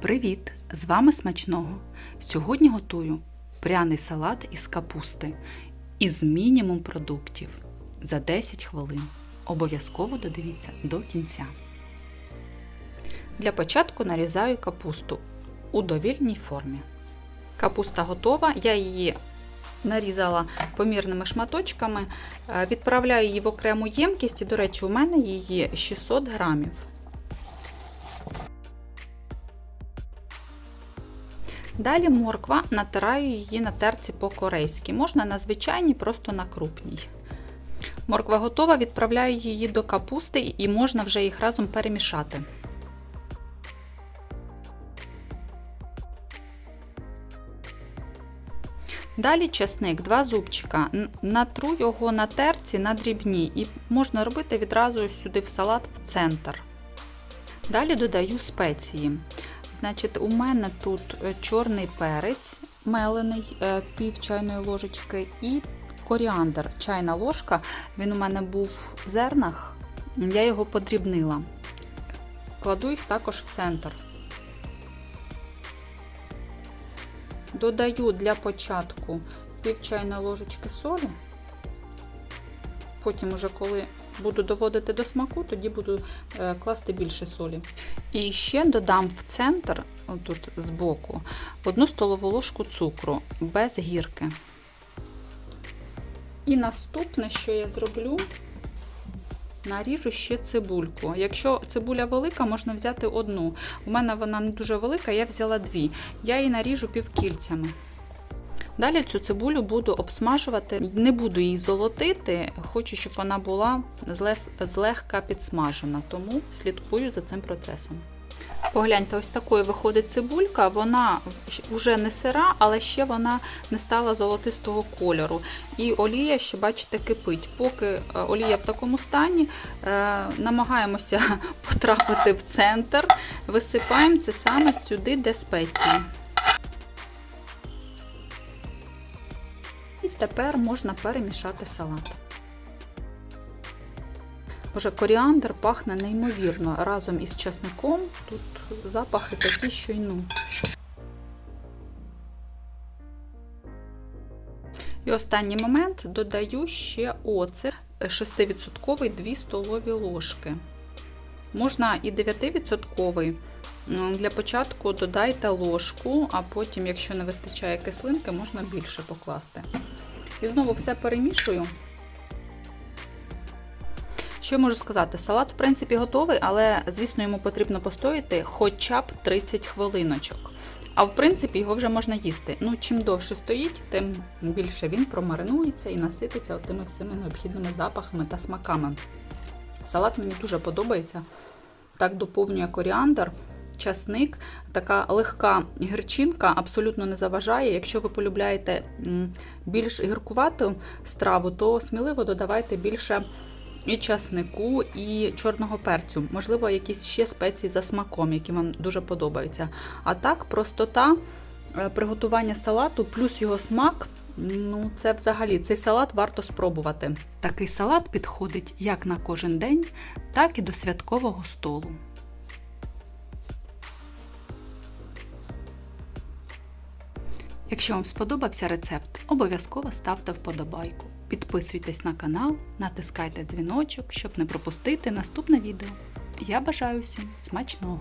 Привіт! З вами смачного! Сьогодні готую пряний салат із капусти із мінімум продуктів за 10 хвилин. Обов'язково додивіться до кінця. Для початку нарізаю капусту у довільній формі. Капуста готова, я її нарізала помірними шматочками, Е, відправляю її в окрему ємкість, і, до речі, у мене її 600 грамів. Далі морква, натираю її на терці по-корейськи. Можна на звичайній, просто на крупній. Морква готова, відправляю її до капусти і можна вже їх разом перемішати. Далі чесник, два зубчика. Натру його на терці на дрібні і можна робити відразу сюди в салат в центр. Далі додаю спеції. Значить, у мене тут чорний перець мелений, пів чайної ложечки, і коріандр, чайна ложка. Він у мене був в зернах, я його подрібнила. Кладу їх також в центр. Додаю для початку пів чайної ложечки солі. Потім, уже коли буду доводити до смаку, тоді буду класти більше солі. І ще додам в центр, тут збоку, одну столову ложку цукру без гірки. І наступне, що я зроблю, наріжу ще цибульку. Якщо цибуля велика, можна взяти одну. У мене вона не дуже велика, я взяла дві. Я її наріжу півкільцями. Далі цю цибулю буду обсмажувати, не буду її золотити, хочу, щоб вона була злегка підсмажена, тому слідкую за цим процесом. Погляньте, ось такою виходить цибулька, вона вже не сира, але ще вона не стала золотистого кольору. І олія ще, бачите, кипить. Поки олія в такому стані, намагаємося потрапити в центр, висипаємо це саме сюди, де спеції. Тепер можна перемішати салат. Боже, коріандр пахне неймовірно разом із часником. Тут запахи такі, що й ну. І останній момент додаю ще оцет 6% 2 столові ложки. Можна і 9%. Для початку додайте ложку, а потім, якщо не вистачає кислинки, можна більше покласти. І знову все перемішую. Що я можу сказати? Салат, в принципі, готовий, але, звісно, йому потрібно постояти хоча б 30 хвилиночок. А в принципі, його вже можна їсти. Ну, чим довше стоїть, тим більше він промаринується і насититься тими всіми необхідними запахами та смаками. Салат мені дуже подобається. Так доповнює коріандр, часник, така легка гірчинка абсолютно не заважає. Якщо ви полюбляєте більш гіркувату страву, то сміливо додавайте більше і часнику, і чорного перцю. Можливо, якісь ще спеції за смаком, які вам дуже подобаються. А так, простота приготування салату, плюс його смак. Ну, це взагалі цей салат варто спробувати. Такий салат підходить як на кожен день, так і до святкового столу. Якщо вам сподобався рецепт, обов'язково ставте вподобайку. Підписуйтесь на канал, натискайте дзвіночок, щоб не пропустити наступне відео. Я бажаю всім смачного!